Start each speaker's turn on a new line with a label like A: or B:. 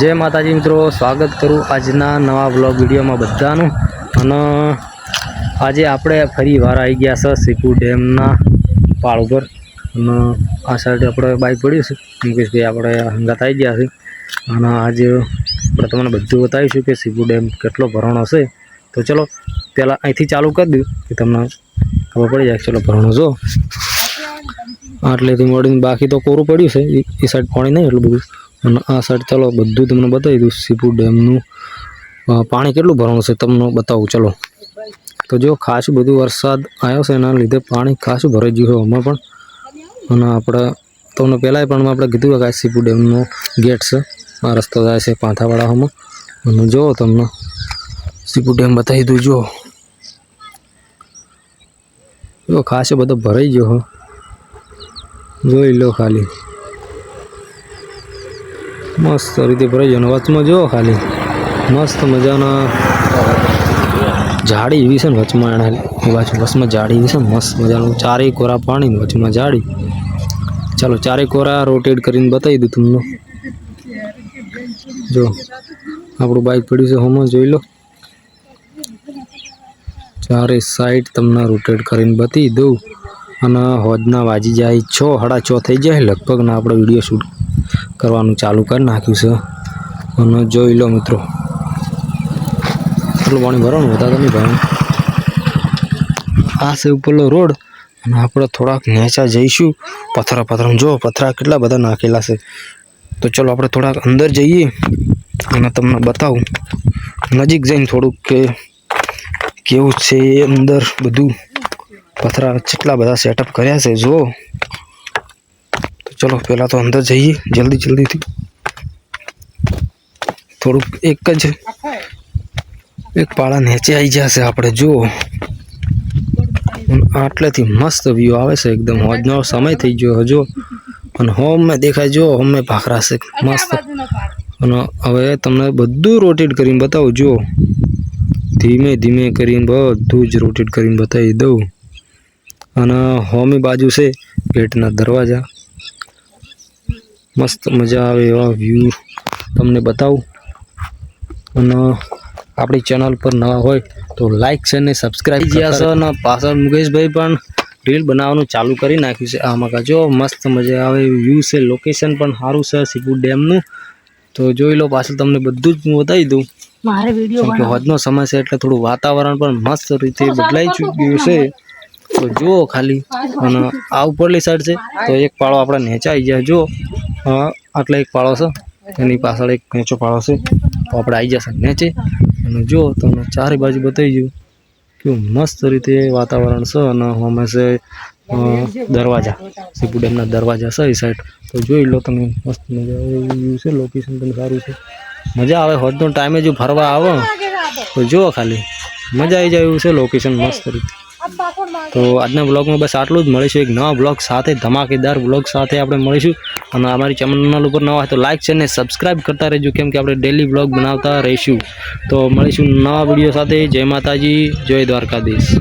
A: જય માતાજી મિત્રો, સ્વાગત કરું આજના નવા બ્લોગ વિડીયોમાં બધાનું. અને આજે આપણે ફરી વાર આવી ગયા છે સીપુ ડેમના પાળ ઉપર. અને આ સાઈડ આપણે બાઇક પડ્યું છે. મુકેશભાઈ આપણે હંગાત આવી ગયા છે. અને આજે આપણે તમને બધું બતાવીશું કે સીપુ ડેમ કેટલો ભરણો છે. તો ચલો, પહેલાં અહીંથી ચાલુ કરી દઉં કે તમને ખબર પડી જાય ચલો ભરણો જો. આટલેથી મળીને બાકી તો કોરું પડ્યું છે. એ સાઈડ પાણી નહીં એટલું બધું. અને આ સાઈડ ચાલો બધું તમને બતાવી દઉં. સીપુ ડેમનું પાણી કેટલું ભરવાનું છે તમને બતાવું. ચલો. તો જો ખાસું બધું વરસાદ આવ્યો છે એના લીધે પાણી ખાસું ભરાઈ ગયું છે હમણાં પણ. અને આપણે તમને પહેલાંય પણ આપણે કીધું કે આ સીપુ ડેમનો ગેટ છે. આ રસ્તો જાય છે પાંથાવાળામાં અને જો તમને સીપુ ડેમ બતાવી દઉં, જો. જો ખાસો બધો ભરાઈ ગયો જોઈ લો ખાલી. મસ્ત રીતે ભરાઈ ગયો વચમાં જો ખાલી. મસ્ત મજાના ઝાડી એવી છે ને વચમાં એના એ બાજુ વચમાં જાડી એવી છે ને મસ્ત મજાનું. ચારેય કોરા પાણી વચમાં જાડી. ચાલો ચારેય કોરા રોટેટ કરીને બતાવી દઉં તમને. જો, આપણું બાઇક પડ્યું છે, હોમાં જોઈ લો. ચારે સાઈડ તમને રોટેટ કરીને બતાવી દઉં. અને હોજના વાજી જાય છ, સાડા છ થઈ જાય, લગભગ ને આપણે વીડિયો શૂટ કરવાનું ચાલુ કરી નાખ્યું છે. અને જોઈ લો મિત્રો. એટલું પાણી ભરવાનું તો નહીં ભરવાનું આ છે ઉપરનો રોડ. અને આપણે થોડાક નેચા જઈશું. પથરા પથરા. જો પથરા કેટલા બધા નાખેલા છે. તો ચલો આપણે થોડાક અંદર જઈએ. અને તમને બતાવું. નજીક જઈને થોડુંક કે કેવું છે અંદર બધું. પથરા કેટલા બધા સેટઅપ કર્યા છે. જો તો ચલો પહેલાં તો અંદર જઈએ. જલ્દી, જલ્દીથી. થોડુંક એક જ એક પાળા નીચે આવી જશે આપણે, જુઓ. આટલેથી મસ્ત વ્યૂ આવે છે એકદમ. હોજનો સમય થઈ ગયો હજુ અને હોમે દેખાય જો હોમે ભાખરા છે. મસ્ત. અને હવે તમને બધું રોટેટ કરીને બતાવું, જુઓ. ધીમે ધીમે કરીને બધું જ રોટેટ કરીને બતાવી દઉં. અને હોમી બાજુ છે ગેટના દરવાજા. મસ્ત મજા આવે એવા વ્યૂ તમને બતાવું. અને આપણી ચેનલ પર નવા હોય તો લાઈક છે ને સબસ્ક્રાઈબ જ્યાં છે અને પાછળ મુકેશભાઈ પણ રીલ બનાવવાનું ચાલુ કરી નાખ્યું છે. આમાં જો મસ્ત મજા આવે વ્યૂ છે. લોકેશન પણ સારું છે સીપુ ડેમનું. તો જોઈ લો પાછળ તમને બધું જ હું બતાવી દઉં.
B: મારે વીડિયો
A: હોજનો સમય છે એટલે થોડું વાતાવરણ પણ મસ્ત રીતે બદલાઈ ચૂક્યું છે. તો જુઓ ખાલી. અને આ ઉપરલી સાઈડ છે. તો એક પાળો આપણે નેચાઈ જાય જો આટલા એક પાળો છે. એની પાછળ એક નીચો પાળો છે. તો આપણે આવી જશે નેચે. અને જો તમને ચારે બાજુ બતાવી ગયું કેવું મસ્ત રીતે વાતાવરણ છે અને અમે દરવાજા. સીપુ ડેમના દરવાજા છે એ સાઈડ તો જોઈ લો તમે, મસ્ત મજા એવું છે. લોકેશન પણ સારું છે. મજા આવે, હોજનો ટાઈમે જો ફરવા આવો. તો જુઓ ખાલી. મજા આવી જાય એવું છે લોકેશન મસ્ત રીતે. તો આજના બ્લોગમાં બસ આટલું જ મળીશું. એક નવા બ્લોગ સાથે, ધમાકેદાર બ્લોગ સાથે આપણે મળીશું. અને અમારી ચેનલ ઉપર નવા હોય તો લાઇક છે ને સબસ્ક્રાઈબ કરતા રહેજો, કેમ કે આપણે ડેલી બ્લોગ બનાવતા રહીશું. તો મળીશું નવા વીડિયો સાથે. જય માતાજી, જય દ્વારકાધીશ.